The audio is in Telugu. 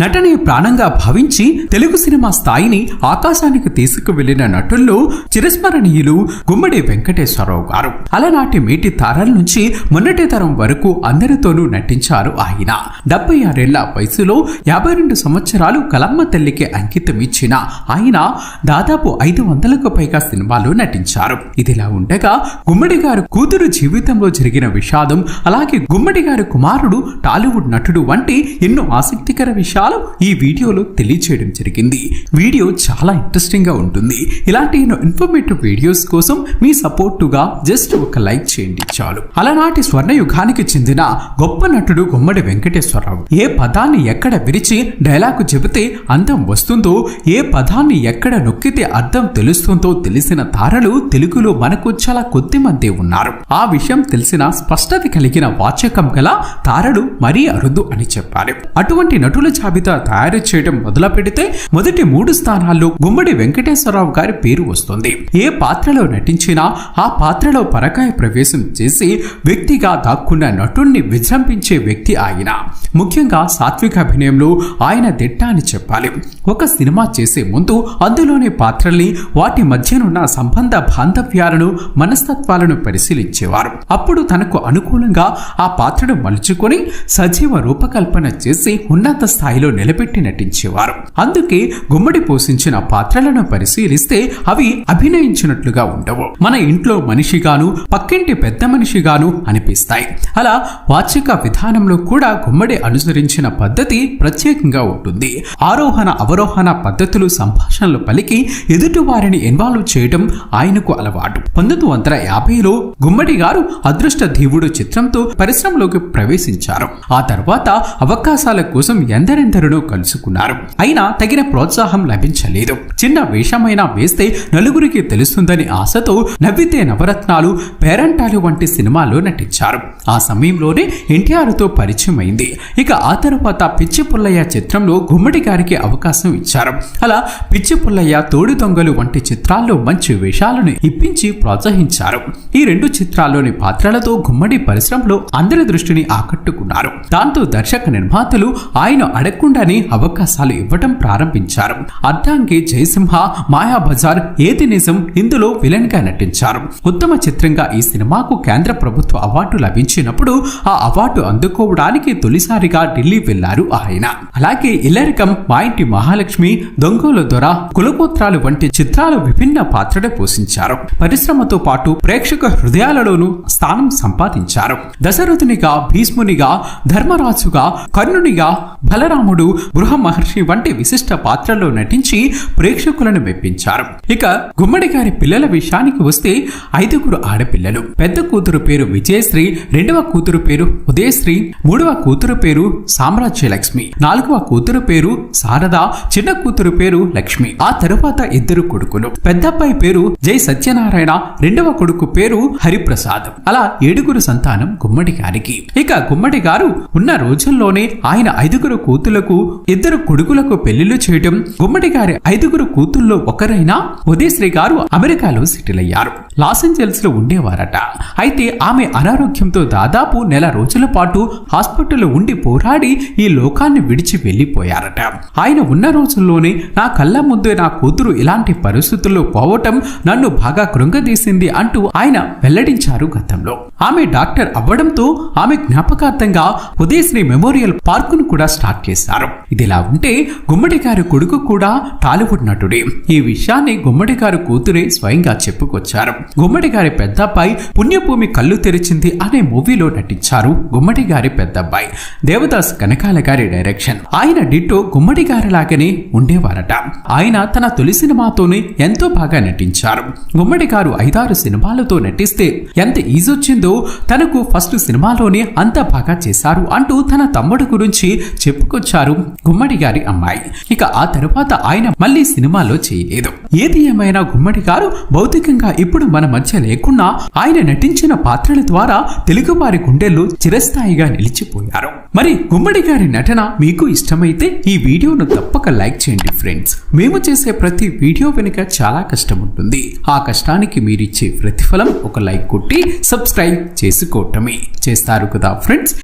నటనే ప్రాణంగా భావించి తెలుగు సినిమా స్థాయిని ఆకాశానికి తీసుకువెళ్ళిన నటుల్లో చిరస్మరణీయులు గుమ్మడి వెంకటేశ్వరరావు గారు. అలనాటి మేటి తారాల నుంచి మొన్నటి తరం వరకు అందరితోనూ నటించారు ఆయన. డెబ్బై ఆరేళ్ళ వయసులో యాభై రెండు సంవత్సరాలు కలమ్మ తల్లికి అంకితం ఇచ్చిన ఆయన దాదాపు ఐదు వందలకు పైగా సినిమాలు నటించారు. ఇదిలా ఉండగా గుమ్మడి గారు కూతురు జీవితంలో జరిగిన విషాదం అలాగే గుమ్మడి గారి కుమారుడు టాలీవుడ్ నటుడు వంటి ఎన్నో ఆసక్తికర విషయాలు ఈ వీడియోలో తెలియచేయడం జరిగింది. వీడియో చాలా ఇంట్రెస్టింగ్గా ఉంటుంది. ఇలాంటి ఇన్ఫర్మేటివ్ వీడియోస్ కోసం మీ సపోర్టుగా జస్ట్ ఒక లైక్ చేయండి చాలు. అలనాటి స్వర్ణ యుగానికి చెందిన గొప్ప నటుడు గుమ్మడి వెంకటేశ్వరరావు ఏ పదాన్ని ఎక్కడ విరిచి డైలాగు చెబితే అందం వస్తుందో ఏ పదాన్ని ఎక్కడ నొక్కితే అర్థం తెలుస్తుందో తెలిసిన తారలు తెలుగులో మనకు చాలా కొద్ది మంది ఉన్నారు. ఆ విషయం తెలిసిన స్పష్టత కలిగిన వాచకం గల తారలు మరీ అరుదు అని చెప్పాలి. అటువంటి నటుల జాబితా తయారు చేయడం మొదలు పెడితే మొదటి మూడు స్థానాల్లో గుమ్మడి వెంకటేశ్వరరావు గారి పేరు వస్తుంది. ఏ పాత్రలో నటించినా ఆ పాత్రలో పరకాయ ప్రవేశం చేసి వ్యక్తిగా దాక్కున్న నటుణ్ణి విజృంభించే వ్యక్తి ఆయన. ముఖ్యంగా సాత్విక అభినయంలో ఆయన దిట్ట అని చెప్పాలి. ఒక సినిమా చేసే ముందు అందులోని పాత్రల్ని వాటి మధ్యనున్న సంబంధ బాంధవ్యాలను మనస్తత్వాలను పరిశీలించేవారు. అప్పుడు తనకు అనుకూలంగా ఆ పాత్రను మలుచుకొని సజీవ రూపకల్పన చేసి ఉన్నత స్థాయిలో నిలబెట్టి నటించేవారు. అందుకే గుమ్మడి పోషించిన పాత్రలను పరిశీలిస్తే అవి అభినయించినట్లుగా ఉండవు. మన ఇంట్లో మనిషిగాను పక్కింటి పెద్ద మనిషిగాను అనిపిస్తాయి. అలా వాచిక విధానంలో కూడా గుమ్మడి అనుసరించిన పద్ధతి ప్రత్యేకంగా ఉంటుంది. ఆరోహణ అవరోహణ పద్ధతులు సంభాషణలు పలికి ఎదుటి వారిని ఇన్వాల్వ్ చేయడం ఆయనకు అలవాటు. పంతొమ్మిది వందల యాభైలో గుమ్మడి గారు అదృష్ట దేవుడు చిత్రంతో పరిశ్రమలోకి ప్రవేశించారు. ఆ తర్వాత అవకాశాల కోసం ఎందరెందరినో కలుసుకున్నారు. అయినా తగిన ప్రోత్సాహం లభించలేదు. చిన్న వేషమైనా వేస్తే నలుగురికి తెలుస్తుందని ఆశతో నవ్వితే నవరత్నాలు పేరంటాలు వంటి సినిమాల్లో నటించారు. ఆ సమయంలోనే ఎన్టీఆర్తో పరిచయం అయింది ఇక ఆ తర్వాత పిచ్చి పుల్లయ్య చిత్రంలో గుమ్మడి గారికి అవకాశం ఇచ్చారు. అలా పిచ్చి పుల్లయ్య తోడి దొంగలు వంటి చిత్రాల్లో మంచి వేషాలను ఇప్పించి ప్రోత్సహించారు. ఈ రెండు చిత్రాల్లోని పాత్రలతో గుమ్మడి పరిశ్రమలో అందరి దృష్టిని ఆకట్టుకున్నారు. దాంతో దర్శక నిర్మాతలు ఆయన అడగకుండానే అవకాశాలు ఇవ్వటం ప్రారంభించారు. అర్ధాంగి జయసింహ మాయా బజార్ ఏది నిజం ఇందులో విలన్గా నటించారు. ఉత్తమ చిత్రంగా ఈ సినిమాకు కేంద్ర ప్రభుత్వ అవార్డు లభించినప్పుడు ఆ అవార్డు అందుకోవడానికి తొలిసారిగా ఢిల్లీ వెళ్ళారు ఆయన. అలాగే ఇల్లరికం మా ఇంటి మహాలక్ష్మి దొంగోల దొర కులగోత్రాలు వంటి చిత్రాలు విభిన్న పాత్రలు పోషించారు. పరిశ్రమతో పాటు ప్రేక్షక హృదయాలలోనూ స్థానం సంపాదించారు. దశరథునిగా భీష్మునిగా ధర్మరాజుగా కర్ణునిగా బలరాముడు బృహ మహర్షి వంటి విశిష్ట పాత్రల్లో నటించి ప్రేక్షకులను మెప్పించారు. ఇక గుమ్మడి గారి పిల్లల విషయానికి వస్తే ఐదుగురు ఆడపిల్లలు. పెద్ద కూతురు పేరు విజయశ్రీ రెండవ కూతురు పేరు ఉదయశ్రీ మూడవ కూతురు పేరు సామ్రాజ్య లక్ష్మి నాలుగవ కూతురు పేరు శారద చిన్న కూతురు పేరు లక్ష్మి. ఆ తరువాత ఇద్దరు కొడుకులు. పెద్దబ్బాయి పేరు జై సత్యనారాయణ రెండవ కొడుకు పేరు హరిప్రసాద్. అలా ఏడుగురు సంతానం గుమ్మడి గారికి. ఇక గుమ్మడి గారు ఉన్న రోజుల్లోనే ఆయన ఐదుగురు కూతులకు ఇద్దరు కొడుకులకు పెళ్ళిళ్ళు చేయటం గుమ్మడి గారి ఐదుగురు కూతుల్లో ఒకరైన ఉదయశ్రీ గారు అమెరికాలో సెటిల్ అయ్యారు. లాస్ ఏంజల్స్లో ఉండేవారట. అయితే ఆమె అనారోగ్యంతో దాదాపు నెల రోజుల పాటు హాస్పిటల్లో ఉండి పోరాడి ఈ లోకాన్ని విడిచి వెళ్ళిపోయారట ఆయన ఉన్న రోజుల్లోనే నా కళ్ళ ముందే నా కూతురు ఇలాంటి పరిస్థితుల్లో పోవటం నన్ను బాగా కృంగదీసింది అంటూ ఆయన వెల్లడించారు గతంలో. ఆమె డాక్టర్ అవ్వడంతో ఆమె జ్ఞాపకార్థంగా ఉదయశ్రీ మెమోరియల్ పార్కును కూడా స్టార్ట్ చేశారు. ఇదిలా ఉంటే గుమ్మడి గారి కొడుకు కూడా టాలీవుడ్ నటుడే ఈ విషయాన్ని గుమ్మడి గారి కూతురే స్వయంగా చెప్పుకొచ్చారు. గుమ్మడి గారి పెద్దబ్బాయి పుణ్యభూమి కళ్ళు తెరిచింది అనే మూవీలో నటించారు గుమ్మడి గారి పెద్దబ్బాయి. దేవదాస్ కనకాల గారి డైరెక్షన్. ఆయన డిట్టో గుమ్మడి గారి లాగానే ఉండేవారట. ఆయన తన తొలి సినిమాతోనే ఎంతో బాగా నటించారు. గుమ్మడి గారు ఐదారు సినిమాలతో నటిస్తే ఎంత ఈజీ వచ్చిందో తనకు ఫస్ట్ సినిమాలోనే అంత బాగా చేశారు అంటూ తన తమ్ముడు గురించి చెప్పుకొచ్చారు. గుమ్మడి గారి అమ్మాయి. ఇక ఆ తరువాత ఆయన మళ్ళీ సినిమాలో చేయలేదు. ఏది ఏమైనా గుమ్మడి గారు భౌతికంగా ఇప్పుడు మన మధ్య లేకున్నా ఆయన నటించిన పాత్రల ద్వారా తెలుగు వారి గుండెల్లో చిరస్థాయిగా నిలిచిపోయారు. మరి గుమ్మడి గారి నటన మీకు ఇష్టమైతే ఈ వీడియోను తప్పక లైక్ చేయండి ఫ్రెండ్స్. మేము చేసే ప్రతి వీడియో వెనుక చాలా కష్టం ఉంటుంది. ఆ కష్టానికి మీరిచ్చే ప్రతిఫలం ఒక లైక్ కొట్టి సబ్స్క్రైబ్ చేసుకోవటమే. చేస్తారు కదా ఫ్రెండ్స్?